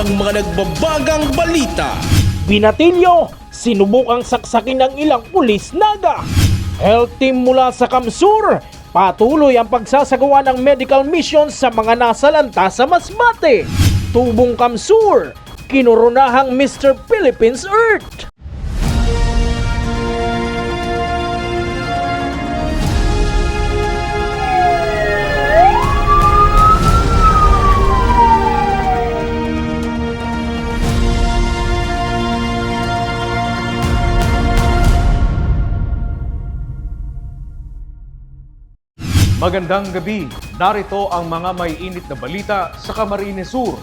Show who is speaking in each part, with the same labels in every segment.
Speaker 1: ng mga nagbabagang balita.
Speaker 2: Binatilyo, sinubukang saksakin ng ilang pulis naga. Health team mula sa Kamsur, patuloy ang pagsasagawa ng medical mission sa mga nasalanta sa Masbate. Tubong Kamsur, kinurunahang Mr. Philippines Earth.
Speaker 3: Magandang gabi. Narito ang mga may init na balita sa Camarines Sur.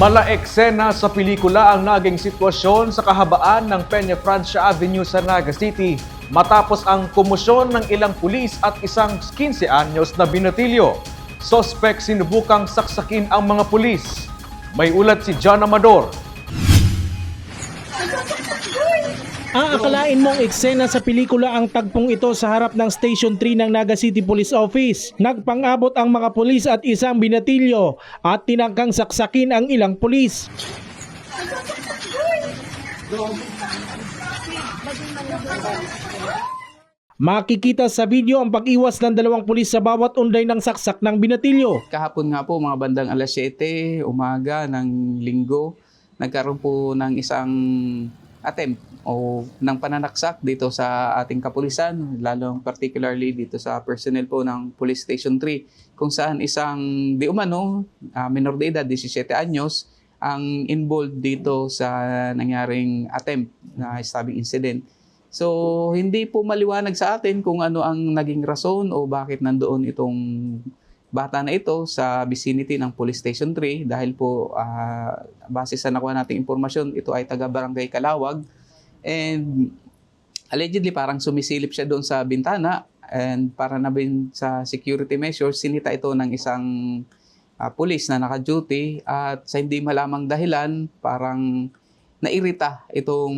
Speaker 3: Mala eksena sa pelikula ang naging sitwasyon sa kahabaan ng Peña Francia Avenue sa Naga City matapos ang kumusyon ng ilang pulis at isang 15 anyos na binatilyo. Sospek sinubukang saksakin ang mga pulis. May ulat si John Amador.
Speaker 2: Aakalain mong eksena sa pelikula ang tagpong ito sa harap ng Station 3 ng Naga City Police Office. Nagpang-abot ang mga pulis at isang binatilyo at tinangkang saksakin ang ilang pulis. Makikita sa video ang pag-iwas ng dalawang pulis sa bawat unday ng saksak ng binatilyo.
Speaker 4: Kahapon nga po, mga bandang alas 7, umaga ng linggo, nagkaroon po ng isang attempt o ng pananaksak dito sa ating kapulisan, lalong particularly dito sa personnel po ng Police Station 3, kung saan isang di umano, ah, minor de edad, 17 anyos, ang involved dito sa nangyaring attempt na stabbing incident. So, hindi po maliwanag sa atin kung ano ang naging rason o bakit nandoon itong bata na ito sa vicinity ng Police Station 3 dahil po ah, base sa nakuha nating impormasyon, ito ay taga Barangay Kalawag. And allegedly parang sumisilip siya doon sa bintana and para na bin sa security measures, sinita ito ng isang ah, police na naka-duty at sa hindi malamang dahilan, parang nairita itong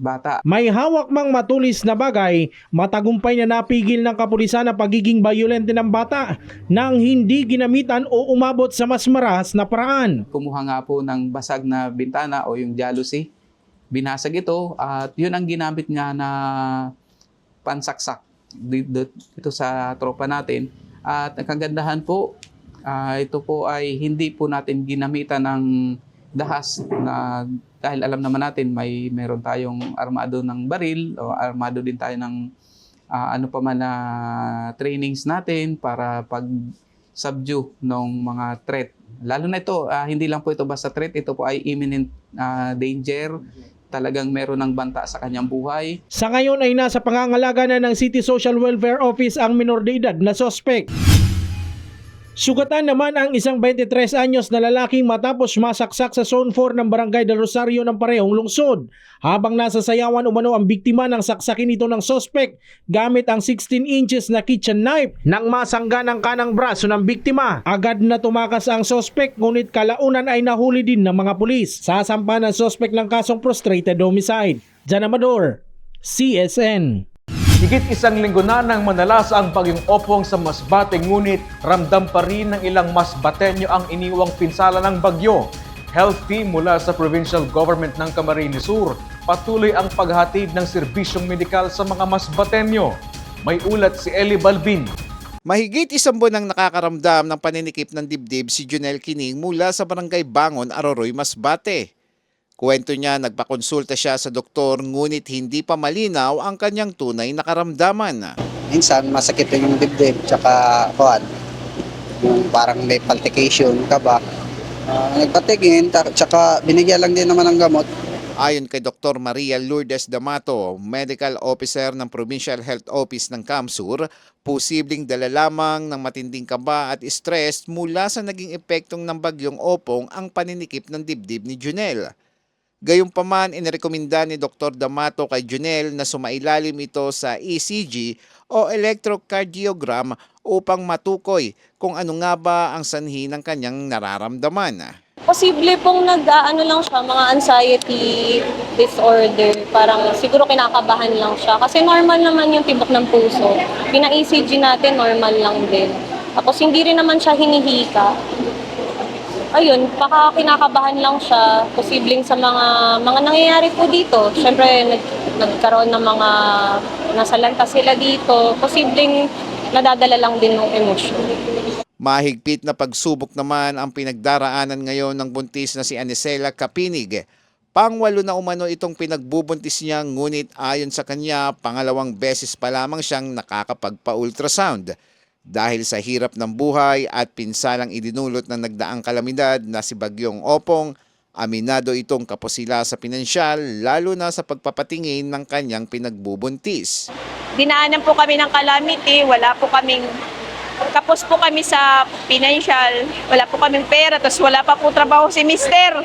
Speaker 4: bata.
Speaker 2: May hawak mang matulis na bagay, matagumpay na napigil ng kapulisan ang pagiging violente ng bata nang hindi ginamitan o umabot sa mas maras na paraan.
Speaker 4: kumuha nga po ng basag na bintana o yung jealousy. Binasag ito at yun ang ginamit niya na pansaksak dito, sa tropa natin. At ang kagandahan po, ah, ito po ay hindi po natin ginamitan ng dahas na dahil alam naman natin may meron tayong armado ng baril o armado din tayo ng ah, ano pa man na trainings natin para pag subdue ng mga threat. Lalo na ito, ah, hindi lang po ito basta threat, ito po ay imminent ah, danger. Talagang meron ng banta sa kanyang buhay.
Speaker 2: Sa ngayon ay nasa pangangalaga na ng City Social Welfare Office ang minor de edad na sospek. Sugatan naman ang isang 23 anyos na lalaking matapos masaksak sa Zone 4 ng Barangay del Rosario ng parehong lungsod. Habang nasa sayawan umano ang biktima ng saksakin ito ng sospek gamit ang 16 inches na kitchen knife nang masangga ng kanang braso ng biktima. Agad na tumakas ang sospek ngunit kalaunan ay nahuli din ng mga pulis. Sasampa ng sospek ng kasong prostrated homicide. Jan Amador, CSN.
Speaker 3: Higit isang linggo na nang manalas ang bagyong opong sa Masbate ngunit ramdam pa rin ng ilang Masbateño ang iniwang pinsala ng bagyo. Health team mula sa provincial government ng Camarines Sur patuloy ang paghatid ng serbisyong medikal sa mga Masbateño. May ulat si Eli Balbin.
Speaker 5: Mahigit isang buwan ang nakakaramdam ng paninikip ng dibdib si Junel Kining mula sa barangay Bangon, Aroroy, Masbate. Kwento niya nagpakonsulta siya sa doktor ngunit hindi pa malinaw ang kanyang tunay na karamdaman.
Speaker 6: minsan masakit yung dibdib tsaka kuan yung parang may palpitation ka ba Ah, nagpatingin ta- tsaka binigyan lang din naman ng gamot
Speaker 5: Ayon kay Dr. Maria Lourdes Damato, Medical Officer ng Provincial Health Office ng Kamsur, posibleng dala lamang ng matinding kaba at stress mula sa naging epektong ng bagyong opong ang paninikip ng dibdib ni Junel. Gayunpaman, inirekomenda ni Dr. Damato kay Junel na sumailalim ito sa ECG o electrocardiogram upang matukoy kung ano nga ba ang sanhi ng kanyang nararamdaman.
Speaker 7: Posible pong nag-ano lang siya, mga anxiety disorder. Parang siguro kinakabahan lang siya. Kasi normal naman yung tibok ng puso. Pina-ECG natin, normal lang din. Tapos hindi rin naman siya hinihika. Ayun, baka kinakabahan lang siya, posibleng sa mga mga nangyayari po dito. Siyempre, nag, nagkaroon ng mga nasalanta sila dito, posibleng nadadala lang din ng emosyon.
Speaker 5: Mahigpit na pagsubok naman ang pinagdaraanan ngayon ng buntis na si Anisela Kapinig. Pangwalo na umano itong pinagbubuntis niya ngunit ayon sa kanya, pangalawang beses pa lamang siyang nakakapagpa-ultrasound. Dahil sa hirap ng buhay at pinsalang idinulot ng nagdaang kalamidad na si Bagyong Opong, aminado itong kaposila sa pinansyal lalo na sa pagpapatingin ng kanyang pinagbubuntis.
Speaker 8: dinaanan po kami ng calamity, wala po kaming kapos po kami sa financial, wala po kaming pera, tapos wala pa po trabaho si mister.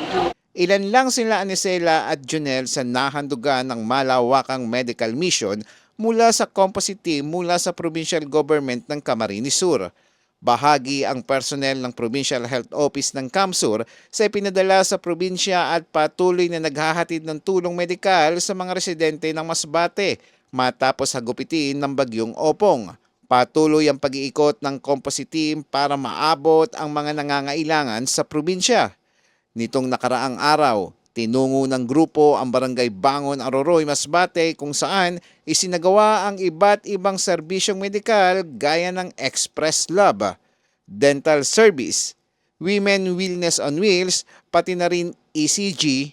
Speaker 5: Ilan lang sila Anisela at Junel sa nahandugan ng malawakang medical mission mula sa composite team mula sa provincial government ng Camarines Sur. Bahagi ang personnel ng Provincial Health Office ng Kamsur sa ipinadala sa probinsya at patuloy na naghahatid ng tulong medikal sa mga residente ng Masbate matapos hagupitin ng bagyong Opong. Patuloy ang pag-iikot ng composite team para maabot ang mga nangangailangan sa probinsya. Nitong nakaraang araw, tinungo ng grupo ang barangay Bangon Aroroy, Masbate kung saan isinagawa ang iba't ibang serbisyong medikal gaya ng Express Lab, Dental Service, Women Wellness on Wheels, pati na rin ECG,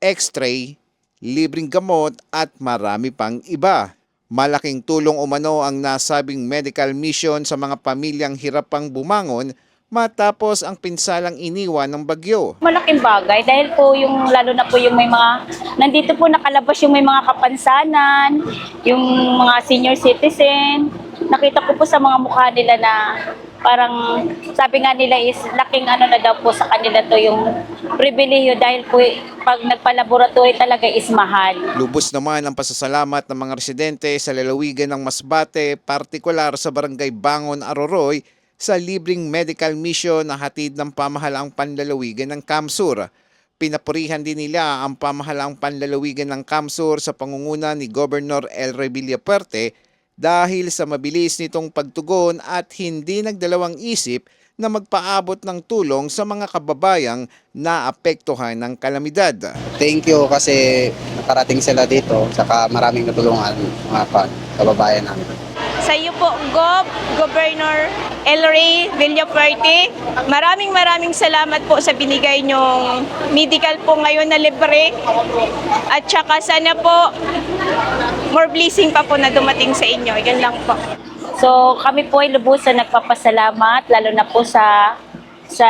Speaker 5: X-ray, libreng gamot at marami pang iba. Malaking tulong umano ang nasabing medical mission sa mga pamilyang hirapang bumangon matapos ang pinsalang iniwan ng bagyo.
Speaker 9: malaking bagay dahil po yung lalo na po yung may mga nandito po nakalabas yung may mga kapansanan, yung mga senior citizen. Nakita ko po sa mga mukha nila na parang sabi nga nila is laking ano na daw po sa kanila to yung pribilehiyo dahil po pag nagpa-laboratory talaga is mahal.
Speaker 5: Lubos naman ang pasasalamat ng mga residente sa lalawigan ng Masbate, partikular sa barangay Bangon Aroroy, sa libreng medical mission na hatid ng pamahalaang panlalawigan ng Kamsur. Pinapurihan din nila ang pamahalaang panlalawigan ng Kamsur sa pangunguna ni Governor El Revilla Puerte dahil sa mabilis nitong pagtugon at hindi nagdalawang isip na magpaabot ng tulong sa mga kababayang naapektuhan ng kalamidad.
Speaker 6: Thank you kasi nakarating sila dito, saka maraming natulungan mga kababayan namin.
Speaker 8: Sa iyo po, Gov, Governor Elray Villafuerte, maraming maraming salamat po sa binigay niyong medical po ngayon na libre. At saka sana po, more blessing pa po na dumating sa inyo. Yan lang po.
Speaker 9: So kami po ay lubusan nagpapasalamat lalo na po sa sa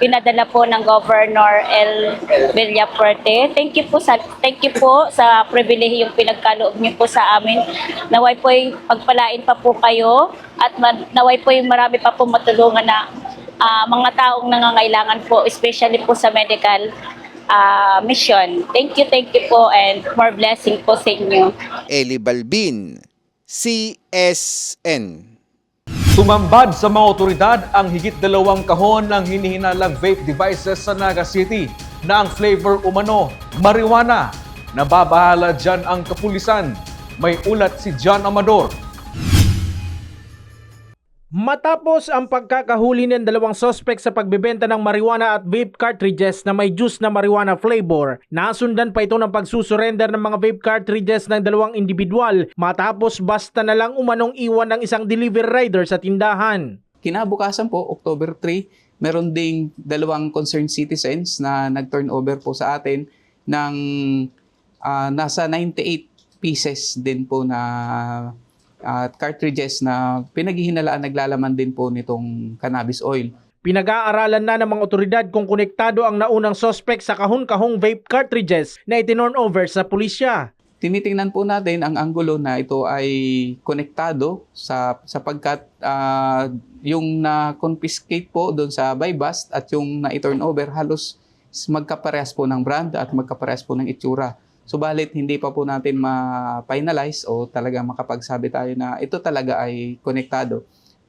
Speaker 9: pinadala po ng Governor El Villafuerte. Thank you po sa thank you po sa pribilehiyong pinagkaloob niyo po sa amin. Naway po pagpalain pa po kayo at naway po marami pa po matulungan na ah, mga taong nangangailangan po especially po sa medical ah, mission. Thank you, thank you po and more blessing po sa inyo.
Speaker 5: Eli Balbin, CSN.
Speaker 3: Tumambad sa mga otoridad ang higit dalawang kahon ng hinihinalang vape devices sa Naga City na ang flavor umano, marijuana. Nababahala dyan ang kapulisan. May ulat si John Amador.
Speaker 2: Matapos ang pagkakahuli ng dalawang sospek sa pagbebenta ng marijuana at vape cartridges na may juice na marijuana flavor, nasundan pa ito ng pagsusurrender ng mga vape cartridges ng dalawang individual matapos basta na lang umanong iwan ng isang delivery rider sa tindahan.
Speaker 4: Kinabukasan po, October 3, meron ding dalawang concerned citizens na nag-turnover po sa atin ng ah, nasa 98 pieces din po na ah, cartridges na pinaghihinalaan naglalaman din po nitong cannabis oil.
Speaker 2: Pinag-aaralan na ng mga otoridad kung konektado ang naunang sospek sa kahon-kahong vape cartridges na itinorn over sa pulisya.
Speaker 4: Tinitingnan po natin ang anggulo na ito ay konektado sa sapagkat ah, yung na-confiscate po doon sa buy bust at yung na-turn over halos magkaparehas po ng brand at magkaparehas po ng itsura. Subalit hindi pa po natin ma-finalize o talaga makapagsabi tayo na ito talaga ay konektado.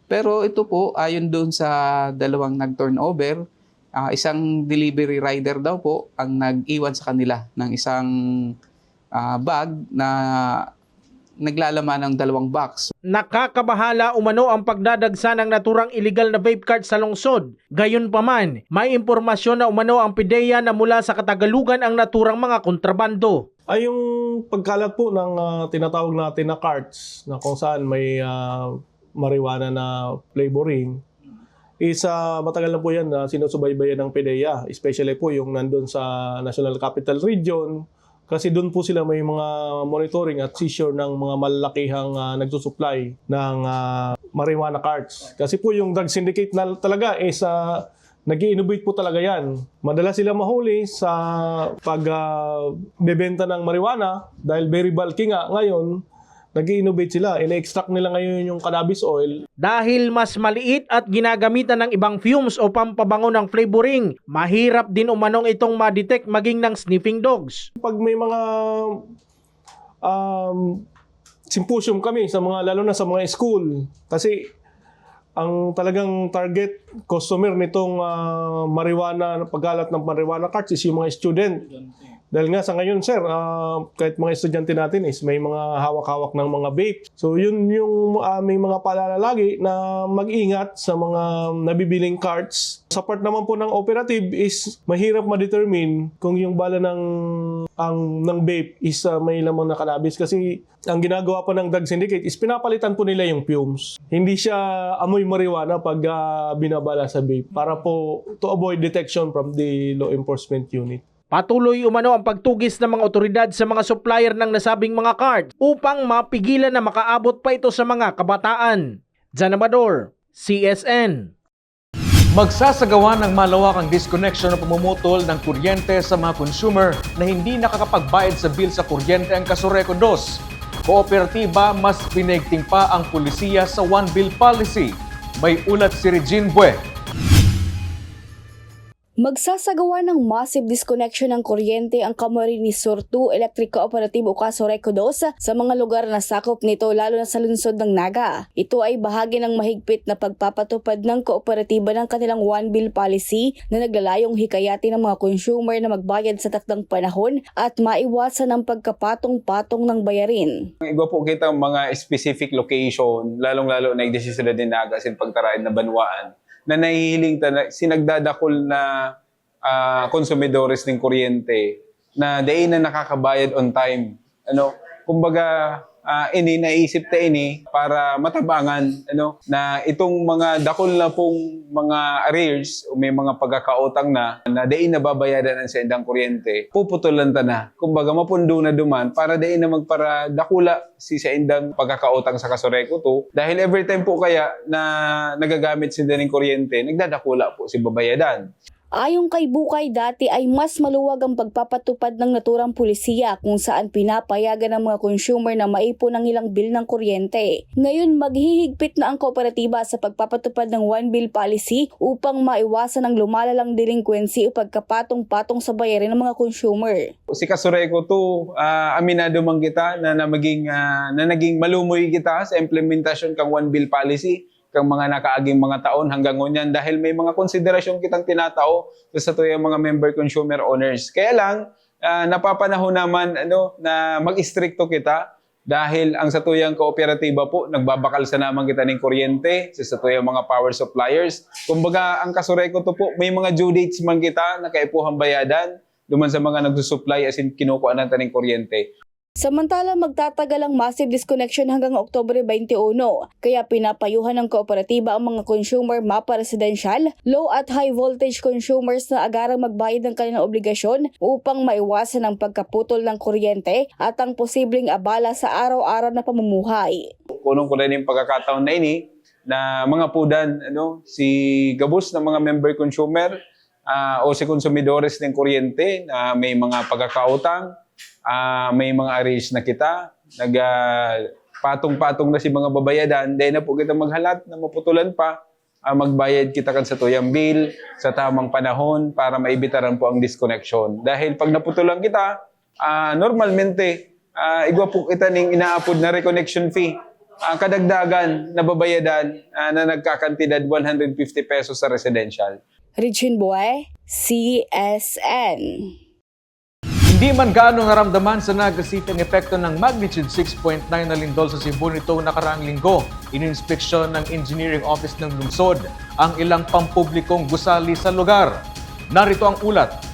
Speaker 4: Pero ito po ayon doon sa dalawang nag-turnover, ah, isang delivery rider daw po ang nag-iwan sa kanila ng isang ah, bag na naglalaman ng dalawang box.
Speaker 2: Nakakabahala umano ang pagdadagsa ng naturang illegal na vape card sa lungsod. Gayunpaman, may impormasyon na umano ang PIDEA na mula sa Katagalugan ang naturang mga kontrabando.
Speaker 10: Ay yung pagkalat po ng ah, tinatawag natin na carts na kung saan may ah, marijuana na flavoring is ah, matagal na po yan na sinusubaybayan ng PDEA especially po yung nandun sa National Capital Region kasi doon po sila may mga monitoring at seizure ng mga malalakihang ah, nagsusupply ng ah, marijuana carts. Kasi po yung drug syndicate na talaga is uh, nag innovate po talaga yan. Madalas sila mahuli sa pag ah, bebenta ng marijuana dahil very bulky nga ngayon, nag innovate sila. Ina-extract nila ngayon yung cannabis oil
Speaker 2: Dahil mas maliit at ginagamitan ng ibang fumes o pampabango ng flavoring, mahirap din umanong itong ma-detect maging ng sniffing dogs.
Speaker 10: pag may mga um, symposium kami sa mga lalo na sa mga school kasi ang talagang target customer nitong ah, marijuana paggalat ng marijuana cards is yung mga student. Dahil nga sa ngayon sir, ah, kahit mga estudyante natin is may mga hawak-hawak ng mga vape. So yun yung aming mga paalala lagi na mag-ingat sa mga nabibiling cards. Sa part naman po ng operative is mahirap ma-determine kung yung bala ng ang ng vape is ah, may lamang na cannabis kasi ang ginagawa pa ng drug syndicate is pinapalitan po nila yung fumes. Hindi siya amoy marijuana pag ah, binabala sa vape para po to avoid detection from the law enforcement unit.
Speaker 2: Patuloy umano ang pagtugis ng mga otoridad sa mga supplier ng nasabing mga card upang mapigilan na makaabot pa ito sa mga kabataan. Jan Amador, CSN.
Speaker 3: Magsasagawa ng malawakang disconnection o pumumutol ng kuryente sa mga consumer na hindi nakakapagbayad sa bill sa kuryente ang Kasureco 2. Kooperatiba mas pinigting pa ang pulisiya sa One Bill Policy. May ulat si Regine Bue.
Speaker 11: Magsasagawa ng massive disconnection ng kuryente ang Camarines Sur 2 Electric Cooperative o Casoreco 2 sa mga lugar na sakop nito lalo na sa lungsod ng Naga. Ito ay bahagi ng mahigpit na pagpapatupad ng kooperatiba ng kanilang One Bill Policy na naglalayong hikayati ng mga consumer na magbayad sa takdang panahon at maiwasan ang pagkapatong-patong ng bayarin.
Speaker 12: Iba po kita mga specific location, lalong-lalo na igdesisyon din na agasin pagtarain na banwaan, na nahihiling ta, sinagdadakol na ah, konsumidores ng kuryente na day na nakakabayad on time. Ano, kumbaga ah, ini naisip ta ini para matabangan ano na itong mga dakol na pong mga arrears o may mga pagkakautang na na day na babayaran ang sa indang kuryente puputulan ta na. Kumbaga mapundo na duman para day na magpara dakula si sa indang pagkakautang sa kasoreko to dahil every time po kaya na nagagamit sila ng kuryente nagdadakula po si babayadan
Speaker 11: Ayon kay Bukay dati ay mas maluwag ang pagpapatupad ng naturang pulisiya kung saan pinapayagan ng mga consumer na maipon ang ilang bill ng kuryente. Ngayon maghihigpit na ang kooperatiba sa pagpapatupad ng one bill policy upang maiwasan ang lumalalang delinquency o pagkapatong-patong sa bayarin ng mga consumer.
Speaker 12: si Kasureko to ah, aminado man kita na, na maging ah, na naging malumoy kita sa implementasyon kang one bill policy kang mga nakaaging mga taon hanggang ngunyan dahil may mga konsiderasyon kitang tinatao sa tuyang mga member consumer owners. Kaya lang ah, napapanahon naman ano na mag-istrikto kita dahil ang satuyang kooperatiba po, nagbabakal sa naman kita ng kuryente sa satuyang mga power suppliers. Kumbaga, ang kasureko to po, may mga due dates man kita na kaipuhang bayadan duman sa mga nagsusupply as in kinukuha ng kuryente.
Speaker 11: Samantala magtatagal ang massive disconnection hanggang Oktubre 21, kaya pinapayuhan ng kooperatiba ang mga consumer mapa residential, low at high voltage consumers na agarang magbayad ng kanilang obligasyon upang maiwasan ang pagkaputol ng kuryente at ang posibleng abala sa araw-araw na pamumuhay.
Speaker 12: Kunong ko rin yung pagkakataon na ini na mga pudan, ano, si gabos ng mga member consumer ah, o si konsumidores ng kuryente na may mga pagkakautang, ah, may mga arrears na kita, nag ah, patong-patong na si mga babayadan, dahil na po kita maghalat na maputulan pa, ah, magbayad kita kan sa tuyang bill sa tamang panahon para maibitaran po ang disconnection. Dahil pag naputulan kita, ah, normalmente, ah, igwa po kita ning inaapod na reconnection fee ang kadagdagan na babayadan ah, na nagkakantidad 150 pesos sa residential.
Speaker 11: Regine Boy, CSN.
Speaker 3: Hindi man gaano naramdaman sa Naga City ang epekto ng magnitude 6.9 na lindol sa Cebu nitong nakaraang linggo. Ininspeksyon ng Engineering Office ng lungsod ang ilang pampublikong gusali sa lugar. Narito ang ulat.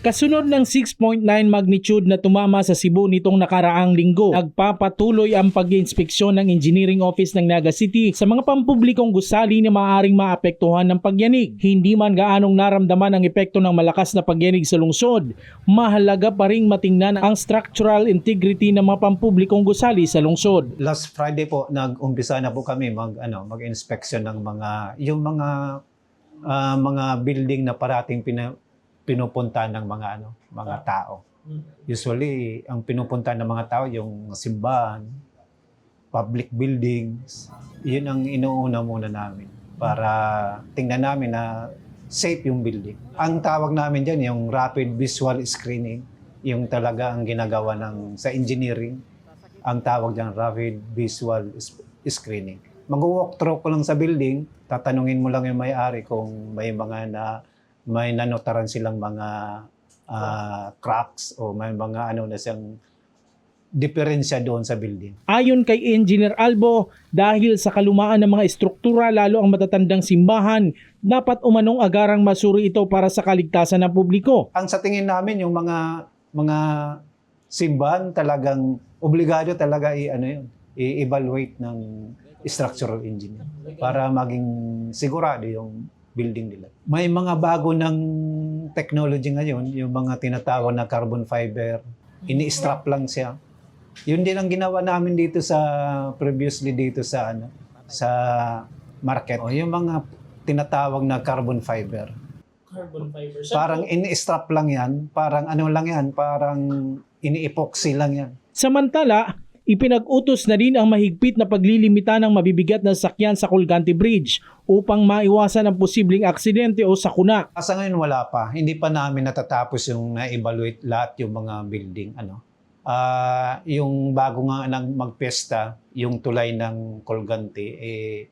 Speaker 2: Kasunod ng 6.9 magnitude na tumama sa Cebu nitong nakaraang linggo, nagpapatuloy ang pag-inspeksyon ng Engineering Office ng Naga City sa mga pampublikong gusali na maaaring maapektuhan ng pagyanig. Hindi man gaanong naramdaman ang epekto ng malakas na pagyanig sa lungsod, mahalaga pa ring matingnan ang structural integrity ng mga pampublikong gusali sa lungsod.
Speaker 13: last Friday po nag-umpisa na po kami mag ano mag-inspection ng mga yung mga ah, mga building na parating pina, pinupunta ng mga ano mga tao. Usually ang pinupunta ng mga tao yung simbahan, public buildings. Yun ang inuuna muna namin para tingnan namin na safe yung building. Ang tawag namin diyan yung rapid visual screening, yung talaga ang ginagawa ng sa engineering ang tawag dyan, rapid visual screening. Mag-walk through ko lang sa building, tatanungin mo lang yung may-ari kung may mga na may nanotaran silang mga ah, cracks o may mga ano na siyang diferensya doon sa building.
Speaker 2: Ayon kay Engineer Albo, dahil sa kalumaan ng mga estruktura lalo ang matatandang simbahan, dapat umanong agarang masuri ito para sa kaligtasan ng publiko.
Speaker 13: Ang sa tingin namin yung mga mga simbahan talagang obligado talaga i ano yun, i-evaluate ng structural engineer para maging sigurado yung building nila. May mga bago ng technology ngayon, yung mga tinatawag na carbon fiber, ini-strap lang siya. Yun din ang ginawa namin dito sa previously dito sa ano sa market. O, yung mga tinatawag na carbon fiber. Parang ini-strap lang yan, parang ano lang yan, parang ini-epoxy lang yan.
Speaker 2: Samantala, ipinag-utos na din ang mahigpit na paglilimita ng mabibigat na sakyan sa Colgante Bridge upang maiwasan ang posibleng aksidente o sakuna.
Speaker 13: Sa ngayon wala pa. Hindi pa namin natatapos yung na-evaluate lahat yung mga building. Ano. Ah, yung bago nga nang magpesta, yung tulay ng Colgante, eh,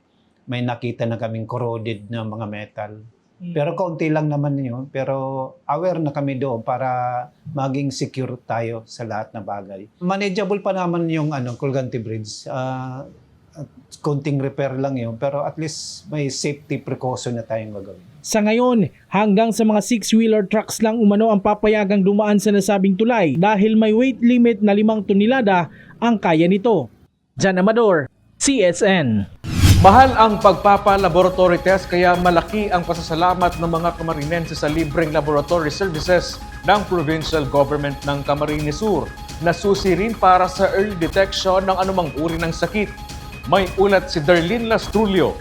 Speaker 13: may nakita na kaming corroded na mga metal. Pero kaunti lang naman yun. Pero aware na kami doon para maging secure tayo sa lahat na bagay. Manageable pa naman yung ano, Colgante Bridge. At konting repair lang yun. Pero at least may safety precaution na tayong gagawin.
Speaker 2: Sa ngayon, hanggang sa mga six-wheeler trucks lang umano ang papayagang dumaan sa nasabing tulay dahil may weight limit na limang tonelada ang kaya nito. Jan Amador, CSN.
Speaker 3: Mahal ang pagpapa-laboratory test kaya malaki ang pasasalamat ng mga Camarinense sa libreng laboratory services ng provincial government ng Camarines Sur na susi rin para sa early detection ng anumang uri ng sakit. May ulat si Darlene Lastrulio.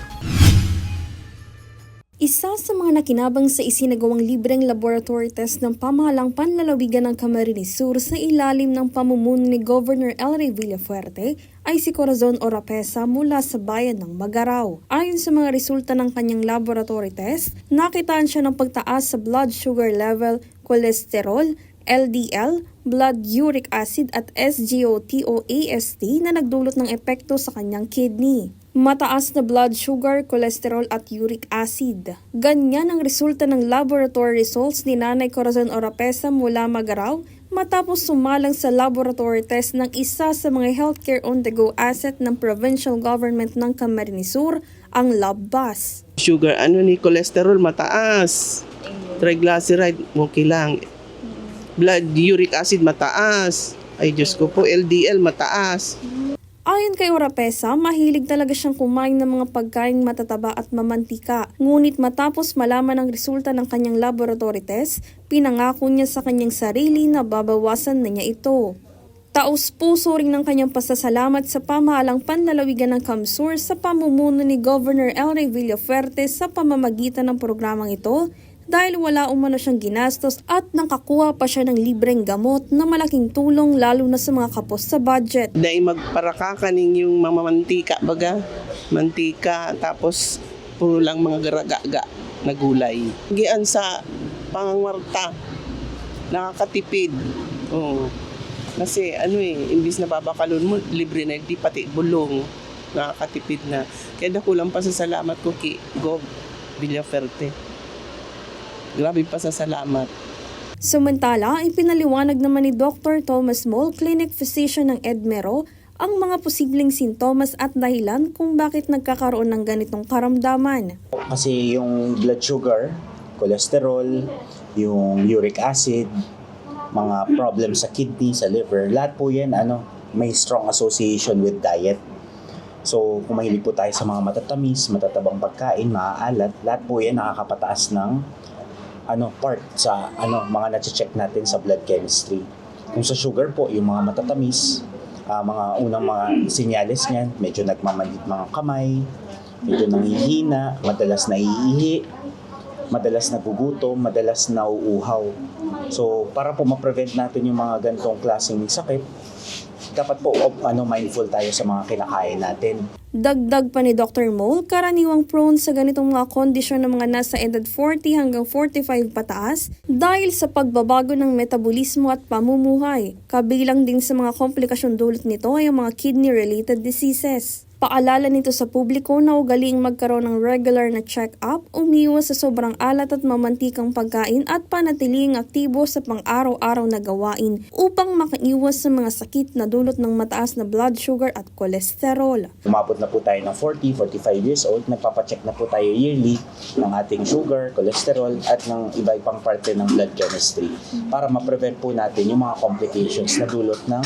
Speaker 14: Isa sa mga nakinabang sa isinagawang libreng laboratory test ng pamahalang panlalawigan ng Camarines Sur sa ilalim ng pamumuno ni Governor Elray Villafuerte ay si Corazon Orapesa mula sa bayan ng Magaraw. Ayon sa mga resulta ng kanyang laboratory test, nakitaan siya ng pagtaas sa blood sugar level, cholesterol, LDL, blood uric acid at SGOT o na nagdulot ng epekto sa kanyang kidney. Mataas na blood sugar, cholesterol at uric acid. Ganyan ang resulta ng laboratory results ni Nanay Corazon Orapesa mula Magaraw matapos sumalang sa laboratory test ng isa sa mga healthcare on-the-go asset ng provincial government ng Camarines Sur, ang LabBus.
Speaker 15: sugar, ano ni cholesterol mataas. Triglyceride, okay lang. Blood uric acid mataas. Ay Diyos ko po, LDL mataas.
Speaker 14: Ayon kay Orapesa, mahilig talaga siyang kumain ng mga pagkaing matataba at mamantika. Ngunit matapos malaman ang resulta ng kanyang laboratory test, pinangako niya sa kanyang sarili na babawasan na niya ito. Taos puso rin ng kanyang pasasalamat sa pamahalang panlalawigan ng Kamsur sa pamumuno ni Governor Elray Villafuerte sa pamamagitan ng programang ito dahil wala umano siyang ginastos at nakakuha pa siya ng libreng gamot na malaking tulong lalo na sa mga kapos sa budget.
Speaker 15: Dahil magparakakan yung mga mantika baga. Mantika, tapos puro lang mga garagaga na gulay. Gian sa pangangwarta, nakakatipid. Oo. Kasi ano eh, imbis na babakalon mo, libre na, di pati bulong. Nakakatipid na. Kaya dako lang pa sa salamat ko kay Gov Villaferte. Grabe pa sa salamat.
Speaker 14: Samantala, ipinaliwanag naman ni Dr. Thomas Moll, clinic physician ng Edmero, ang mga posibleng sintomas at dahilan kung bakit nagkakaroon ng ganitong karamdaman.
Speaker 16: Kasi yung blood sugar, cholesterol, yung uric acid, mga problem sa kidney, sa liver, lahat po yan ano, may strong association with diet. So, kung mahilig po tayo sa mga matatamis, matatabang pagkain, maaalat, lahat po yan nakakapataas ng ano part sa ano mga na-check natin sa blood chemistry. Kung sa sugar po, yung mga matatamis, ah, mga unang mga senyales niyan, medyo nagmamandit mga kamay, medyo nanghihina, madalas naiihi, madalas nagugutom, madalas nauuhaw. So, para po ma-prevent natin yung mga ganitong klaseng sakit, dapat po ano mindful tayo sa mga kinakain natin.
Speaker 14: Dagdag pa ni Dr. Moll, karaniwang prone sa ganitong mga kondisyon ng mga nasa edad 40 hanggang 45 pataas dahil sa pagbabago ng metabolismo at pamumuhay. Kabilang din sa mga komplikasyon dulot nito ay ang mga kidney-related diseases. Paalala nito sa publiko na ugaling magkaroon ng regular na check-up, umiwas sa sobrang alat at mamantikang pagkain at panatiling aktibo sa pang-araw-araw na gawain upang makaiwas sa mga sakit na dulot ng mataas na blood sugar at kolesterol.
Speaker 16: Umabot na po tayo ng 40, 45 years old, nagpapacheck na po tayo yearly ng ating sugar, cholesterol at ng iba-ibang parte ng blood chemistry para ma-prevent po natin yung mga complications na dulot ng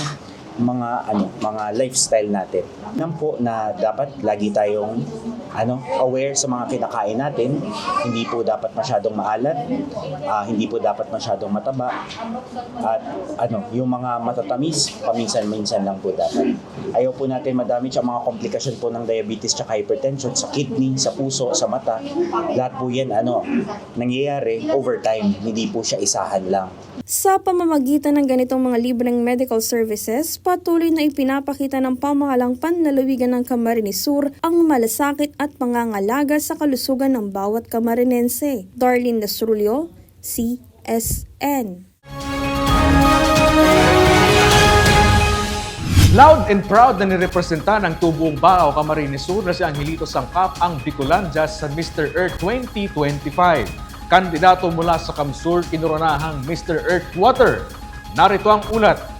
Speaker 16: mga ano mga lifestyle natin. Yan po na dapat lagi tayong ano aware sa mga kinakain natin. Hindi po dapat masyadong maalat, ah, hindi po dapat masyadong mataba at ano yung mga matatamis paminsan-minsan lang po dapat. Ayaw po natin madamage ang mga komplikasyon po ng diabetes at hypertension sa kidney, sa puso, sa mata. Lahat po yan ano nangyayari over time, hindi po siya isahan lang.
Speaker 14: Sa pamamagitan ng ganitong mga libreng medical services, patuloy na ipinapakita ng pamahalang panlalawigan ng Camarines Sur ang malasakit at pangangalaga sa kalusugan ng bawat Camarinense. Darlene Nasrulio, CSN.
Speaker 3: Loud and proud na nirepresenta ng tubuong Bao Camarines Sur na si Angelito Sangkap ang Bicolandia sa Mr. Earth 2025. Kandidato mula sa Kamsur, kinuranahang Mr. Earth Water. Narito ang ulat.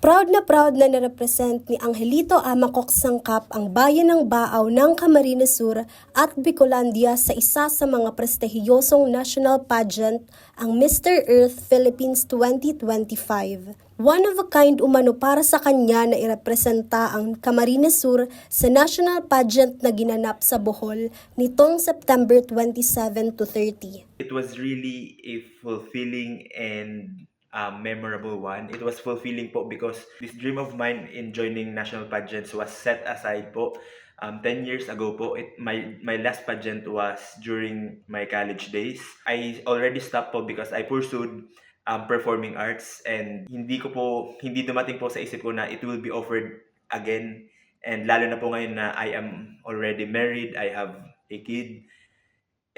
Speaker 17: Proud na proud na narepresent ni Angelito Amakok Sangkap ang bayan ng Baaw ng Camarines Sur at Bicolandia sa isa sa mga prestihiyosong national pageant, ang Mr. Earth Philippines 2025. One of a kind umano para sa kanya na irepresenta ang Camarines Sur sa national pageant na ginanap sa Bohol nitong September 27 to 30.
Speaker 18: It was really a fulfilling and um, memorable one. It was fulfilling po because this dream of mine in joining national pageants was set aside po. Um, 10 years ago po, it, my, my last pageant was during my college days. I already stopped po because I pursued um, performing arts and hindi ko po, hindi dumating po sa isip ko na it will be offered again. And lalo na po ngayon na I am already married, I have a kid,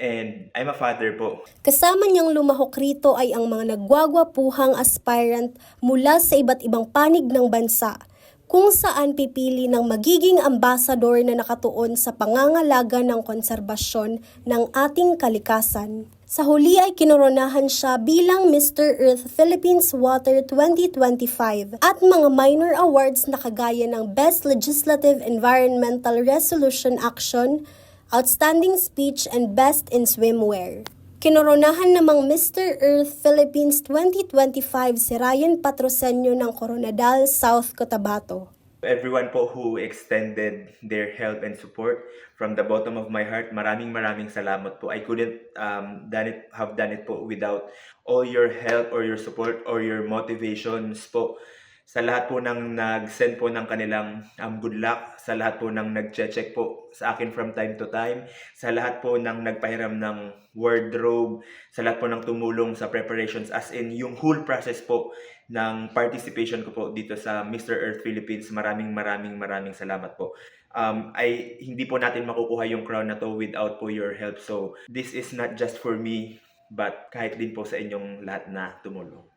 Speaker 18: and I'm a father po.
Speaker 17: Kasama niyang lumahok rito ay ang mga nagwagwapuhang aspirant mula sa iba't ibang panig ng bansa, kung saan pipili ng magiging ambasador na nakatuon sa pangangalaga ng konserbasyon ng ating kalikasan. Sa huli ay kinoronahan siya bilang Mr. Earth Philippines Water 2025 at mga minor awards na kagaya ng Best Legislative Environmental Resolution Action, Outstanding Speech and Best in Swimwear. Kinoronahan namang Mr. Earth Philippines 2025 si Ryan Patrosenyo ng Coronadal, South Cotabato.
Speaker 18: Everyone po who extended their help and support from the bottom of my heart, maraming maraming salamat po. I couldn't um, done it, have done it po without all your help or your support or your motivations po. Sa lahat po ng nag-send po ng kanilang um, good luck, sa lahat po ng nag-check po sa akin from time to time, sa lahat po ng nagpahiram ng wardrobe, sa lahat po ng tumulong sa preparations as in yung whole process po ng participation ko po dito sa Mr. Earth Philippines. Maraming maraming maraming salamat po. Um, ay hindi po natin makukuha yung crown na to without po your help. So this is not just for me but kahit din po sa inyong lahat na tumulong.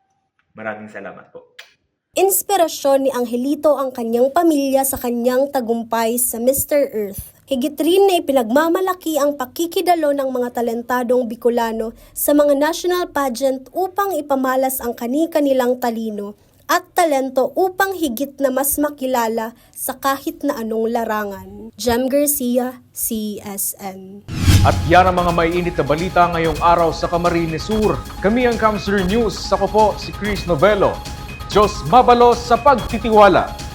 Speaker 18: Maraming salamat po.
Speaker 17: Inspirasyon ni Angelito ang kanyang pamilya sa kanyang tagumpay sa Mr. Earth. Higit rin na ipinagmamalaki ang pakikidalo ng mga talentadong Bicolano sa mga national pageant upang ipamalas ang kani-kanilang talino at talento upang higit na mas makilala sa kahit na anong larangan. Jem Garcia, CSN.
Speaker 3: At yan ang mga may init na balita ngayong araw sa Camarines Sur. Kami ang Kamsur News. Ako po si Chris Novello. Diyos mabalos sa pagtitiwala.